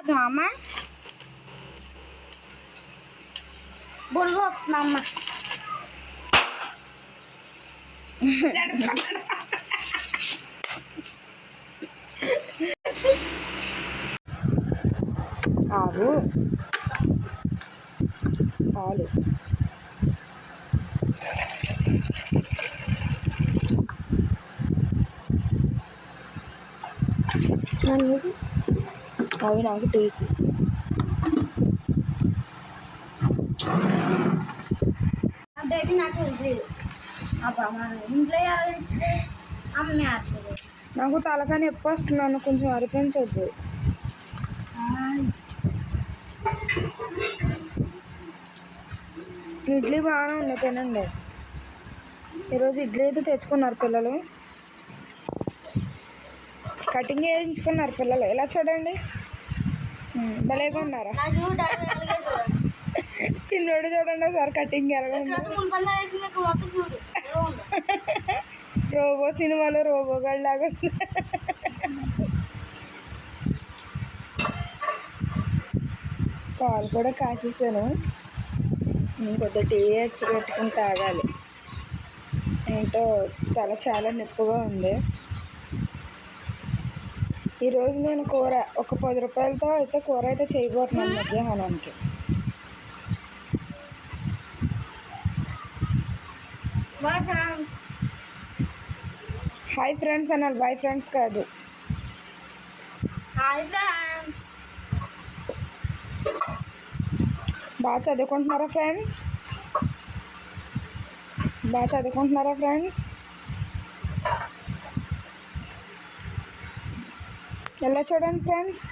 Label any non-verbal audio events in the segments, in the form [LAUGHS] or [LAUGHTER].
చేద్దాం అమ్మ బుర్గు వస్తుంది అమ్మ ఆవు పాలు అవి నాకు టీకి అబ్బాయి నాకు ఇంట్లో ఎవరైతే అమ్మే ఆడుతుంది నాకు తలకాని ఎప్పుడు వస్తున్నాను కొంచెం అరిపించొద్దు. ఇడ్లీ బాగానే ఉంది తినండి. ఈరోజు ఇడ్లీ అయితే తెచ్చుకున్నారు పిల్లలు. కటింగ్ వేయించుకున్నారు పిల్లలు. ఎలా చూడండి? భలేగా ఉన్నారా చిన్నోడు చూడండి ఒకసారి కటింగ్ ఎలా రోబో సినిమాలో రోబో గడ్ లాగా పాలు కూడా కాసేసాను. ఇంకొద్ది టీ వచ్చి పెట్టుకుని తాగాలి. ఏంటో తల చాలా నొప్పిగా ఉంది. ఈరోజు నేను కూర ఒక పది రూపాయలతో అయితే కూర అయితే చేయబోతున్నాను మధ్యాహ్నానికి. హాయ్ ఫ్రెండ్స్ అనాలి బాయ్ ఫ్రెండ్స్ కాదు. హాయ్ ఫ్రెండ్స్ బాగా చదువుకుంటున్నారా ఫ్రెండ్స్ బాగా చదువుకుంటున్నారా ఫ్రెండ్స్ ఎలా చూడండి ఫ్రెండ్స్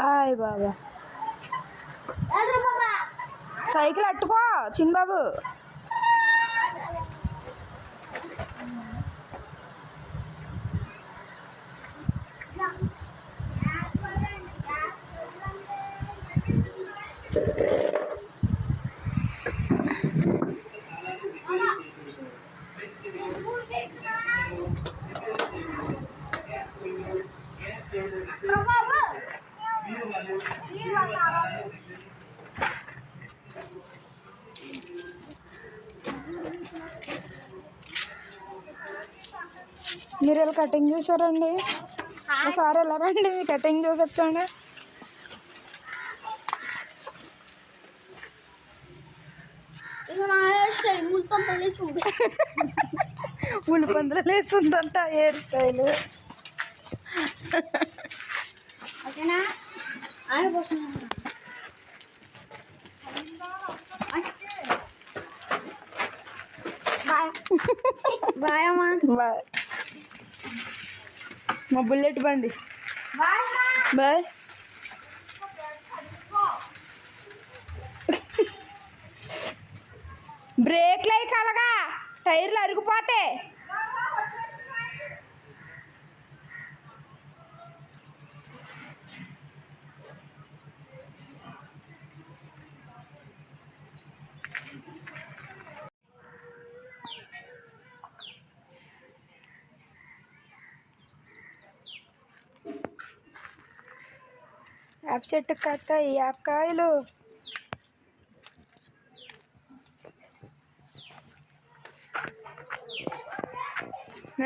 హాయ్ బాబా సైకిల్ అట్టుకో చిన్నబాబు. మీరు ఇలా కటింగ్ చూసారండి? ఒకసారి ఎలా రండి మీ కటింగ్ చూపించండి ఇలా హెయిర్ స్టైల్ ముళ్ళతో తెలిసింది ఉల్లి పందులు వేస్తుందంట హెయిర్ స్టైల్ ఓకేనా బాయ్ బాయ్ అమ్మా బాయ్ మా బుల్లెట్ బండి. బాయ్ బ్రేక్లు అయి కలగా టైర్లు అరిగిపోతే. యాప్ చెట్టు కట్ట ఈ యాపకాయలు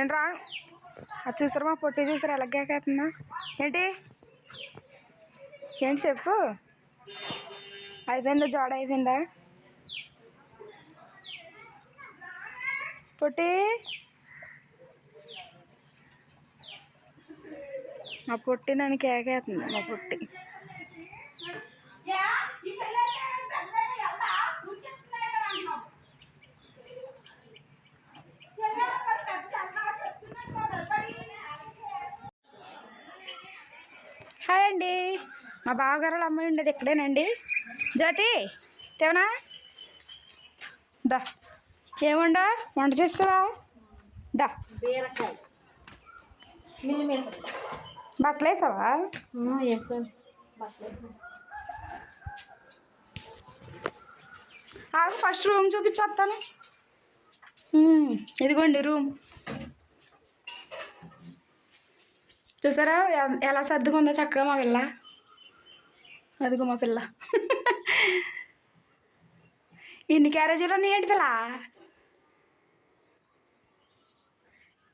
నేను రా. అది చూసారా మా పొట్టి చూసారు? అలాగే ఏంటి? ఏంటి చెప్పు. అయిపోయిందా? జోడ అయిపోయిందా? పొట్టి? మా పొట్టి నన్ను కేకేస్తుంది మా పొట్టి. హాయ్ అండి. మా బావగారు అమ్మాయి ఉండేది ఇక్కడేనండి. జ్యోతి తేవనా? దా. ఏముండా వంట చేస్తావా? దా. బట్టలు వేసావా ఆగు ఫస్ట్ రూమ్ చూపించేస్తాను. ఇదిగోండి రూమ్. చూసారా? ఎలా సర్దుకుందో చక్కగా మా పిల్ల. అదిగో మా పిల్ల. ఇన్ని క్యారేజీలు ఏంటి పిల్ల?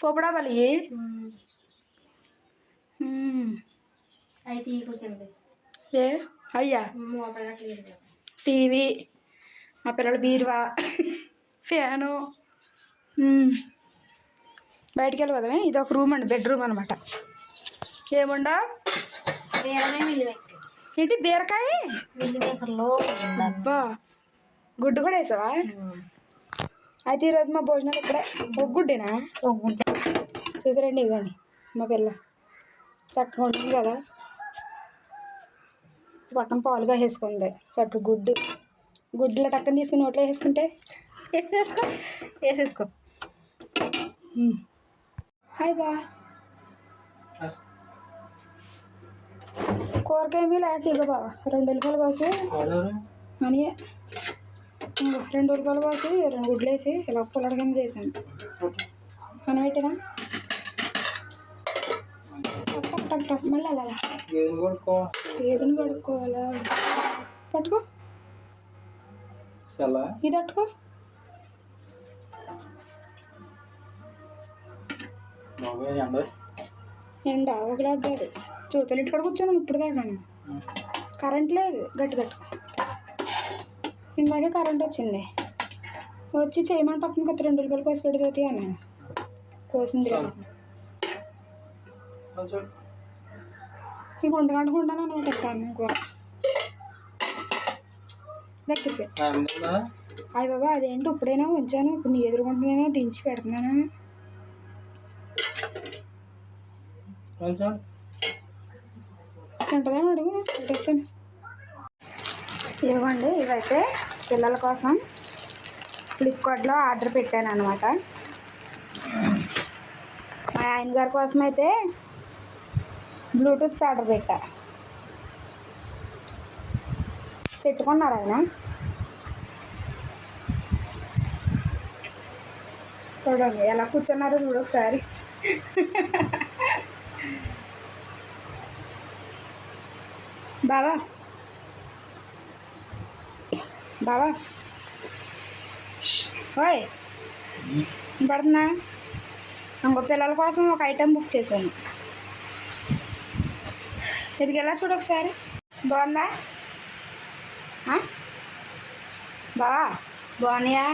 పోపడా బలి ఏ? అయ్యా. టీవీ. మా పిల్లల బీరువా. ఫ్యాను. బయటికి వెళ్ళిపోదామే. ఇది ఒక రూమ్ అండి బెడ్రూమ్ అనమాట ఏముండా? ఏంటి బీరకాయ? అబ్బా! గుడ్డు కూడా వేసావా? అయితే ఈరోజు మా భోజనాలు ఇక్కడే. ఒక గుడ్డేనా? ఒక గుడ్డ. చూసారండి ఇవ్వండి. మా పిల్ల. చక్కగా ఉంటుంది కదా? పక్కన పాలుగా వేసుకుంది. చక్క గుడ్డు. గుడ్డులో టక్కన తీసుకుని నోట్లో వేసుకుంటే? వేసేసుకో. హాయ్ బా. కూరకేమీ లేక ఇక బావ రెండు ఉల్లిపాయలు కోసి అని రెండు ఉల్లిపాయలు కోసి రెండు గుడ్లు వేసి ఇలా పుల్లడ కింద చేశాను. మనం పెట్టినా? మళ్ళీ అలా. ఏదైనా పట్టుకో. చాలా ఇది పట్టుకో. ఎండ కాదు చూతలు ఇంటికాడ కూర్చోను ఇప్పుడు దాకా కరెంట్ లేదు గట్టి గట్టు. ఇందాకే కరెంట్ వచ్చింది. వచ్చి చేయమంటే అప్పుడు కొత్త రెండు రూపాయలు కోసి పెట్టి చదువుతాయి అన్నాను. కోసింది కదా ఇంక వండుకుంటున్నాను అనమాట ఎక్కాను కూర దగ్గరికి. టైం ఉందా? అయ్య బాబా అదేంటి ఇప్పుడైనా ఉంచాను? ఇప్పుడు నీ ఎదురుకుంటున్నానా దించి పెడుతున్నానా? కొంచెం తింటదేమో అడుగు ఇవ్వండి ఇవైతే పిల్లల కోసం ఫ్లిప్కార్ట్లో ఆర్డర్ పెట్టాను అనమాట మా ఆయన గారి కోసం అయితే బ్లూటూత్స్ ఆర్డర్ పెట్టా. పెట్టుకున్నారు ఆయన? చూడండి ఎలా కూర్చున్నారు చూడు ఒకసారి. [LAUGHS] బావా. బావా. ఓయ్ పడుతున్నా ఇంకో పిల్లల కోసం ఒక ఐటెం బుక్ చేశాను. ఇదికి ఎలా చూడు ఒకసారి? బాగుందా? బావా బాగున్నాయా?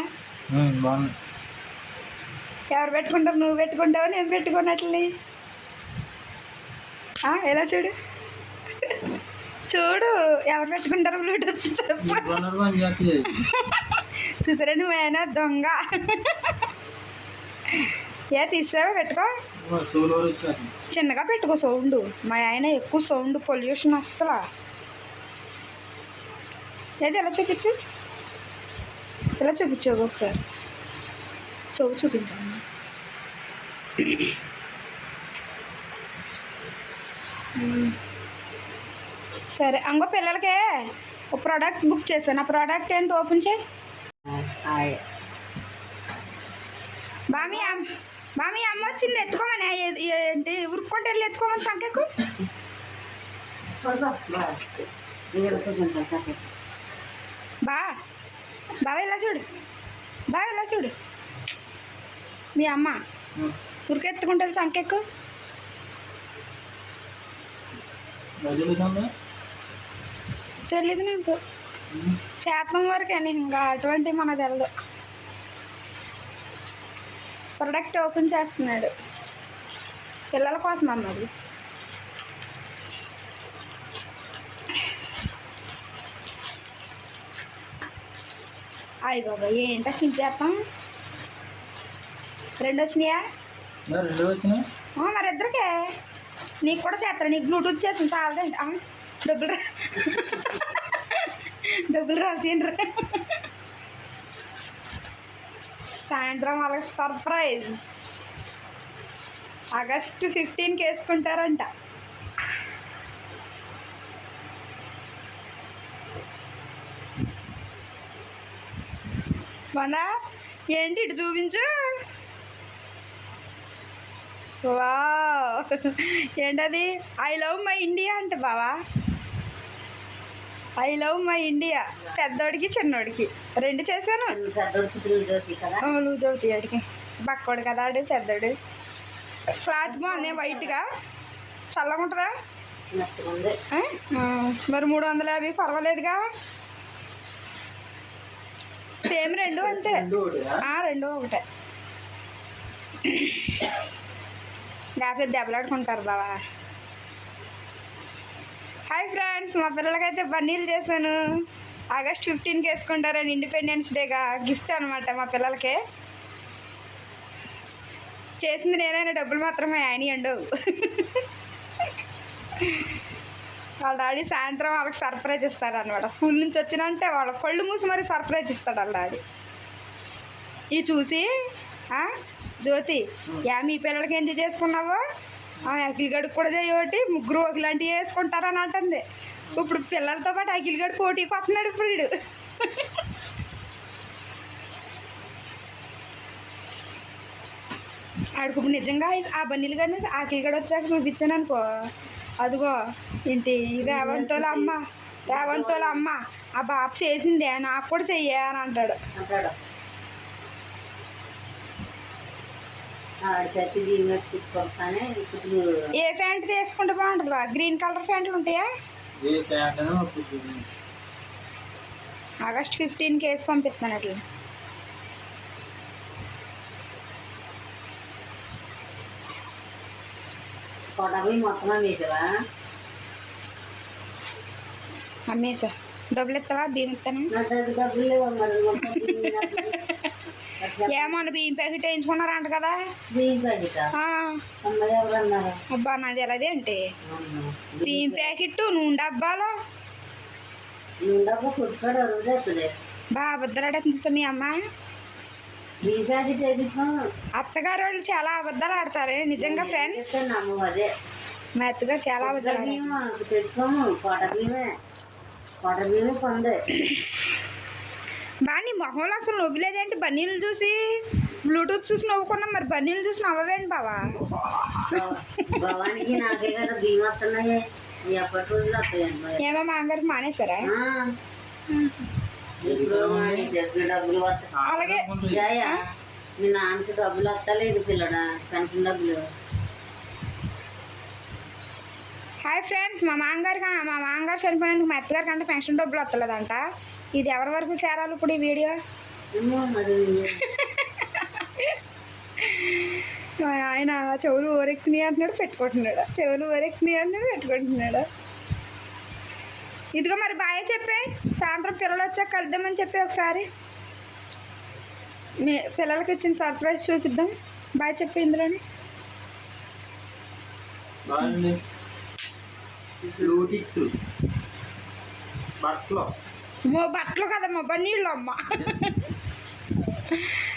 ఎవరు పెట్టుకుంటారు? నువ్వు పెట్టుకుంటావు? నేను పెట్టుకున్నట్లని ఆ, ఎలా చూడు? చూడు ఎవరు పెట్టుకుంటారు బ్లూటూత్ చూసారా నువ్వేనా దొంగ? ఏ తీసావా పెట్టుకో. చిన్నగా పెట్టుకో సౌండ్. మా ఆయన ఎక్కువ సౌండ్ పొల్యూషన్ అస్సలు. ఏది ఎలా చూపించు? ఎలా చూపించు ఒకసారి? చెవు చూపించాను సరే అంగో పిల్లలకే ఒక ప్రోడక్ట్ బుక్ చేశాను. ఆ ప్రోడక్ట్ ఏంటి? ఓపెన్ చేయి. బామి బామి అమ్మ వచ్చింది ఎత్తుకోమని. ఏంటి? ఉరుక్కుంటే వెళ్ళి ఎత్తుకోమని సంఖ్యకు బా బావ ఇలా చూడు. బావ ఇలా చూడు. మీ అమ్మ ఉరికెత్తుకుంటుంది సంఖ్యకు తెలీదు నాకు. చేపం వరకే ఇంకా అటువంటి మనకు తెలదు. ప్రొడక్ట్ ఓపెన్ చేస్తున్నాడు. పిల్లల కోసం అన్నది అయ్యి బాబా ఏంటో సింపేస్తాం రెండు వచ్చినాయా? రెండు వచ్చినాయి? మరి ఇద్దరికే? నీకు కూడా చేస్తాను నీకు బ్లూటూత్ చేసిన చాలదండి డబ్బులు డబ్బులు రాసేయండి సాయంత్రం వాళ్ళకి సర్ప్రైజ్ ఆగస్టు ఫిఫ్టీన్కి వేసుకుంటారంట. బాగుందా ఏంటి ఇటు చూపించు? వా ఏంటది? ఐ లవ్ మై ఇండియా అంట బావా. I love my India. పెద్దోడికి చిన్నోడికి. రెండు చేశాను. లూజ్ అవుతాయి ఆడికి. బక్కోడు కదా ఆడు పెద్దోడు. క్లాత్ బాగుంది వైట్గా. చల్లగా ఉంటుందా? మరి మూడు వందల యాభై పర్వాలేదుగా? సేమ్ రెండు అంతే. రెండు ఒకటియా? ఆ, రెండు ఒకటే. లేకపోతే దెబ్బలాడుకుంటారు బావా. హాయ్ ఫ్రెండ్స్ మా పిల్లలకైతే బన్నీలు చేశాను. ఆగస్ట్ ఫిఫ్టీన్కి వేసుకుంటారని ఇండిపెండెన్స్ డేగా గిఫ్ట్ అనమాట మా పిల్లలకి. చేసింది నేనైనా డబ్బులు మాత్రమే ఆయన ఉండవు వాళ్ళ డాడీ సాయంత్రం వాళ్ళకి సర్ప్రైజ్ ఇస్తాడు అనమాట స్కూల్ నుంచి వచ్చినంటే వాళ్ళ కళ్ళు మూసి మరి సర్ప్రైజ్ ఇస్తాడు వాళ్ళ డాడీ. ఇవి చూసి జ్యోతి యా మీ పిల్లలకి ఎందుకు చేసుకున్నావో? ఆ అఖిల్ గడికి కూడా చేయబట్టి ముగ్గురు ఒకలాంటివి వేసుకుంటారని అంటుంది. ఇప్పుడు పిల్లలతో పాటు అఖిల్ గడి పోటీకి వస్తున్నాడు ఇప్పుడు వీడు. ఆడికి ఇప్పుడు నిజంగా ఆ బన్నీలు కానీ అఖిల్ గడి వచ్చాక చూపించాను అనుకో. అదిగో ఏంటి రేవంతోల అమ్మ రేవంతోల అమ్మ ఆ బాబు చేసిందే నాకు కూడా చెయ్యా అని అంటాడు. ఏ ప్యాంట్ తీసుకుంటే బాగుంటుంది బా? గ్రీన్ కలర్ ప్యాంట్లు ఉంటాయా. ఆగస్ట్ ఫిఫ్టీన్కి వేసి పంపిస్తున్నాను అట్లా. కొడవి మొత్తం అమ్మేసావా? అమ్మేసా. డబ్బులు ఇస్తావా? బియ్యం ఇస్తాను? డబ్బులు లేవు మరి మొత్తం [LAUGHS] ఏమన్నా బియ్యం ప్యాకెట్ వేయించుకున్నారంట కదా. అబ్బా నాది ఎలాదే అంటే బియ్యం ప్యాకెట్ నూనె డబ్బాలు. బాగా అబద్ధాలు చూసా మీ అమ్మ. అత్తగారు వాళ్ళు చాలా అబద్ధాలు ఆడతారు నిజంగా ఫ్రెండ్స్ మా అత్తగారు చాలా అబద్ధాలు తెచ్చుకోము బియ్యమే. బియ్యమే పొందే బా నీ మొహంలో అసలు నవ్వులేదేంటి? బన్నీలు చూసి బ్లూటూత్ చూసి నవ్వుకున్నాం మరి బన్నీలు చూసి నవ్వవేంటి బావా. ఏమో మా అందరికి మానేశారా అలాగే మీ నాన్నకి డబ్బులు వస్తలేదు పిల్లడా? పెన్షన్ డబ్బులు. హాయ్ ఫ్రెండ్స్ మా మామగారికి మా మామగారు చనిపోయినందుకు మా అత్తగారి కంటే పెన్షన్ డబ్బులు వస్తలేదంట. ఇది ఎవరి వరకు చేరాలి ఇప్పుడు ఈ వీడియో? ఆయన చెవులు ఊరెక్కినాయి అంటున్నాడు పెట్టుకుంటున్నాడు. చెవులు ఊరెక్కినాయి అంటున్నాడు పెట్టుకుంటున్నాడు. ఇదిగో మరి బాయ్ చెప్పే సాయంత్రం పిల్లలు వచ్చాక కలుద్దామని చెప్పి ఒకసారి. మీ పిల్లలకి ఇచ్చిన సర్ప్రైజ్ చూపిద్దాం. బాయ్ చెప్పి ఇందులోని. బట్టలు మా బట్టలు కదమ్మా బన్నీళ్ళు అమ్మ [LAUGHS]